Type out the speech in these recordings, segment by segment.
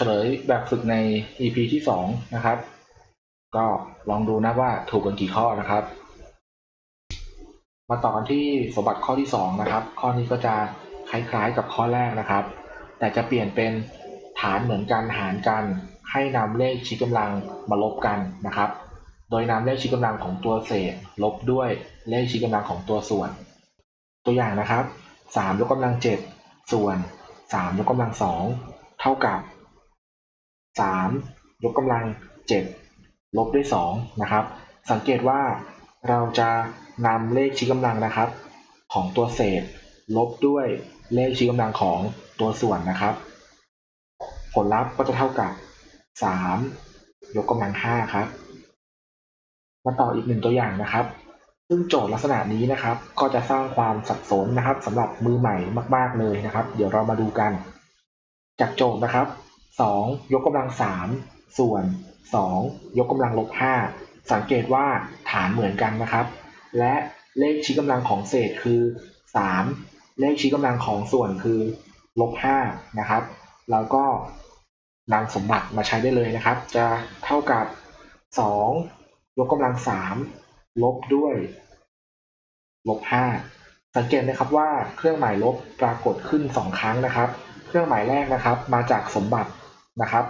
เฉลยแบบฝึกใน EP ที่ 2 นะครับ ก็ลองดูนะว่าถูกกันกี่ข้อนะครับ มาต่อกันที่สมบัติข้อที่ 2 นะครับ ข้อนี้ก็จะคล้ายๆกับข้อแรกนะครับ แต่จะเปลี่ยนเป็นฐานเหมือนกันหารกัน ให้นำเลขชี้กำลังมาลบกันนะครับ โดยนำเลขชี้กำลังของตัวเศษ ลบด้วยเลขชี้กำลังของตัวส่วน ตัวอย่างนะครับ3ยกกำลัง7ส่วน3ยกกำลัง2เท่ากับ 3 ยกกำลัง 7 ลบด้วย2นะครับ สังเกตว่าเราจะนำเลขชี้กำลังนะครับ ของตัวเศษ ลบด้วยเลขชี้กำลังของตัวส่วนนะครับ ผลลัพธ์ก็จะเท่ากับ 3 ยกกำลัง 5 ครับ มาต่ออีกหนึ่งตัวอย่างนะครับ ซึ่งโจทย์ลักษณะนี้นะครับ ก็จะสร้างความสับสนนะครับสำหรับมือใหม่มาก ๆเลยนะครับ เดี๋ยวเรามาดูกัน จากโจทย์นะครับ 2 ยกกำลัง 3 ส่วน 2 ยกกำลังลบ 5 สังเกตว่าฐานเหมือนกันนะครับ และเลขชี้กำลังของเศษคือ 3 เลขชี้กำลังของส่วนคือลบ 5 นะครับ แล้วก็นำสมบัติมาใช้ได้เลยนะครับ จะเท่ากับ 2 ยกกำลัง 3 ลบด้วยลบ 5 สังเกตนะครับว่าเครื่องหมายลบปรากฏขึ้น 2 ครั้งนะครับ เครื่องหมายแรกนะครับ มาจากสมบัติ นะครับ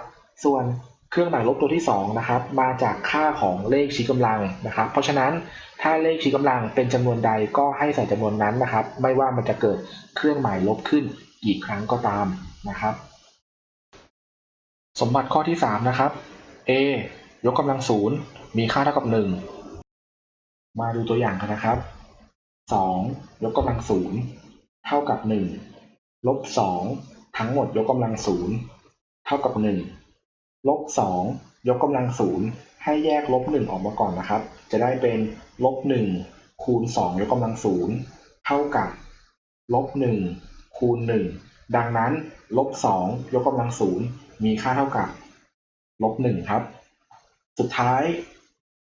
ส่วนเครื่องหมายลบตัวที่2นะครับมาจากค่าของเลขชี้กำลังนะครับ เพราะฉะนั้นถ้าเลขชี้กำลังเป็นจำนวนใดก็ให้ใส่จำนวนนั้นนะครับ ไม่ว่ามันจะเกิดเครื่องหมายลบขึ้นกี่ครั้งก็ตามนะครับ สมบัติข้อที่3นะครับ a ยกกำลังศูนย์มีค่าเท่ากับ 1 มาดูตัวอย่างกันนะครับ 2 ยกกำลังศูนย์เท่ากับ 1 ลบ 2 ทั้งหมดยกกำลังศูนย์ เท่ากับ1ลบ2ยกกำลังศูนย์ให้แยกลบ1ออกมาก่อนนะครับ จะได้เป็นลบ1คูณ2ยกกำลังศูนย์เท่ากับลบ1คูณ1ดังนั้นลบ2ยกกำลังศูนย์มีค่าเท่ากับลบ1ครับ สุดท้าย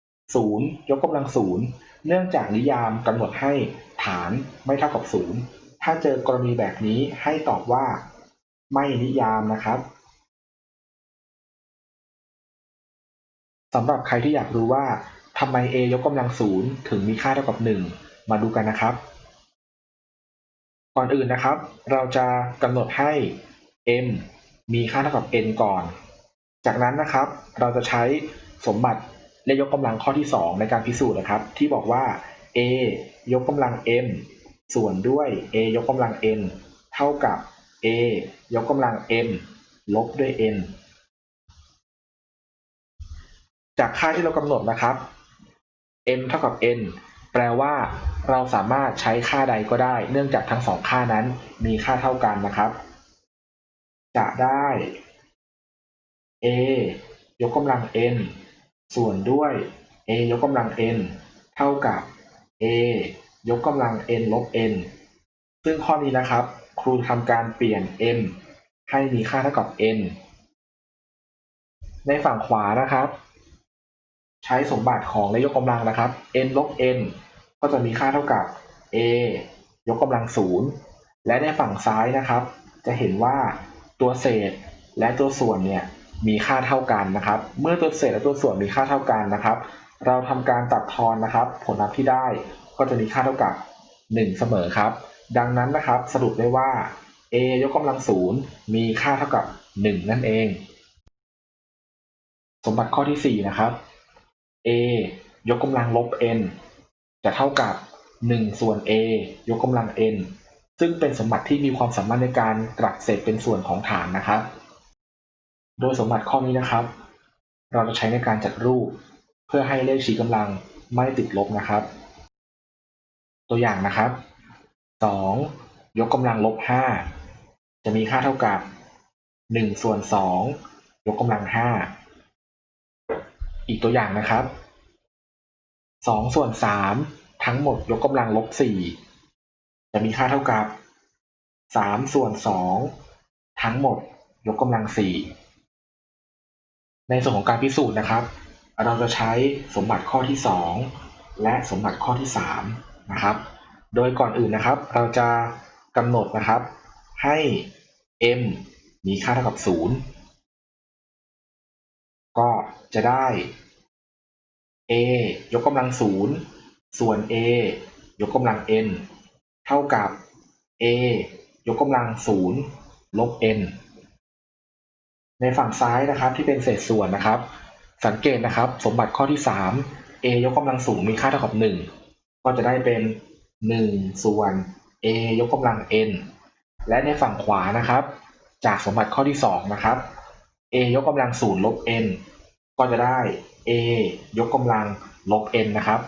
0ยกกำลังศูนย์เนื่องจากนิยามกำหนดให้ฐานไม่เท่ากับ0ถ้าเจอกรณีแบบนี้ให้ตอบว่า ไม่นิยามนะครับ สำหรับใครที่อยากรู้ว่าทำไม a ยกกำลังศูนย์ถึงมีค่าเท่ากับ 1 มาดูกันนะครับ ก่อนอื่นนะครับ เราจะกำหนดให้ m มีค่าเท่ากับ n ก่อน จากนั้นนะครับ เราจะใช้สมบัติเลยกกำลังข้อที่ 2 ในการพิสูจน์นะครับ ที่บอกว่า a ยกกำลัง m ส่วนด้วย a ยกกำลัง n เท่ากับ a ยกกำลัง m ลบด้วย n จากค่าที่เรากำหนดนะครับ m เท่ากับ n แปลว่าเราสามารถใช้ค่าใดก็ได้ เนื่องจากทั้งสองค่านั้นมีค่าเท่ากันนะครับ จะได้ a ยกกำลัง n ส่วนด้วย a ยกกำลัง n เท่ากับ a ยกกำลัง n ลบ n ซึ่งข้อนี้นะครับ ครูทำการเปลี่ยน m ให้มีค่าเท่ากับ n ในฝั่งขวานะครับ ใช้สมบัติของเลขยกกำลังนะครับ n ลบ n ก็จะมีค่าเท่ากับ a ยกกำลังศูนย์และในฝั่งซ้ายนะครับ จะเห็นว่าตัวเศษและตัวส่วนเนี่ยมีค่าเท่ากันนะครับ เมื่อตัวเศษและตัวส่วนมีค่าเท่ากันนะครับ เราทำการตัดทอนนะครับ ผลลัพธ์ที่ได้ก็จะมีค่าเท่ากับ 1 เสมอครับ ดังนั้นนะครับสรุปได้ว่า a ยกกำลังศูนย์มีค่าเท่ากับ 1 นั่นเอง สมบัติข้อที่ 4 นะครับ a ยกกำลังลบ n จะเท่ากับ 1 ส่วน a ยกกำลัง n ซึ่งเป็นสมบัติที่มีความสามารถในการตรัสเศษเป็นส่วนของฐานนะครับ โดยสมบัติข้อนี้นะครับ เราจะใช้ในการจัดรูป เพื่อให้เลขชี้กำลังไม่ติดลบนะครับ ตัวอย่างนะครับ 2 ยกกำลังลบ 5 จะมีค่าเท่ากับ 1 ส่วน 2 ยกกำลัง 5 อีกตัวอย่างนะครับ2ส่วน3ทั้งหมดยกกำลังลบ4จะมีค่าเท่ากับ3ส่วน2ทั้งหมดยกกำลัง4ในส่วนของการพิสูจน์นะครับ เราจะใช้สมบัติข้อที่2และสมบัติข้อที่3นะครับ โดยก่อนอื่นนะครับ เราจะกำหนดนะครับให้ m มีค่าเท่ากับ0 ก็จะได้ a ยกกำลังศูนย์ส่วน a ยกกำลัง n เท่ากับ a ยกกำลังศูนย์ลบ n ในฝั่งซ้ายนะครับที่เป็นเศษส่วนนะครับ สังเกตนะครับ สมบัติข้อที่ 3 a ยกกำลังสูงมีค่าเท่ากับ 1 ก็จะได้เป็น 1 ส่วน a ยกกำลัง n และในฝั่งขวานะครับ จากสมบัติข้อที่ 2 นะครับ a ยกกำลังศูนย์ลบ n ก็จะได้ a ยกกำลังลบ n นะครับ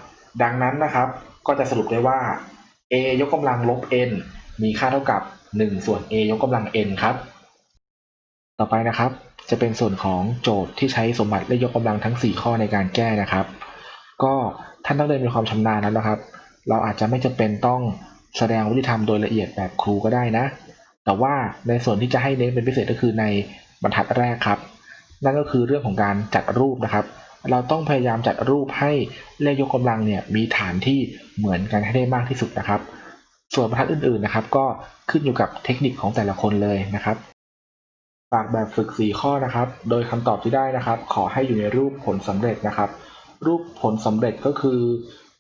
ดังนั้นนะครับก็จะสรุปได้ว่า a ยกกำลังลบ n มีค่าเท่ากับ 1 ส่วน a ยกกำลัง n ครับ ต่อไปนะครับ จะเป็นส่วนของโจทย์ที่ใช้สมบัติเลขยกกำลังทั้ง 4 ข้อในการแก้นะครับ ก็ท่านต้องเรียนมีความชำนาญแล้วนะครับ เราอาจจะไม่จำเป็นต้องแสดงวิธีทำโดยละเอียดแบบครูก็ได้นะ แต่ว่าในส่วนที่จะให้เน้นเป็นพิเศษก็คือใน บรรทัดแรกครับ นั่นก็คือเรื่องของการจัดรูปนะครับ เราต้องพยายามจัดรูปให้เลขยกกำลังเนี่ยมีฐานที่เหมือนกันให้ได้มากที่สุดนะครับ ส่วนบรรทัดอื่นๆนะครับ ก็ขึ้นอยู่กับเทคนิคของแต่ละคนเลยนะครับฝากแบบฝึก 4 ข้อนะครับ โดยคำตอบที่ได้นะครับ ขอให้อยู่ในรูปผลสำเร็จนะครับ รูปผลสำเร็จก็คือ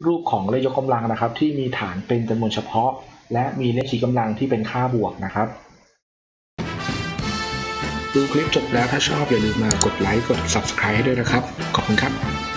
รูปของเลขยกกำลังนะครับ ที่มีฐานเป็นจำนวนเฉพาะ และมีเลขชี้กำลังที่เป็นค่าบวกนะครับ ดูคลิปจบแล้วถ้าชอบอย่าลืมมากดไลค์กด subscribe ให้ด้วยนะครับ ขอบคุณครับ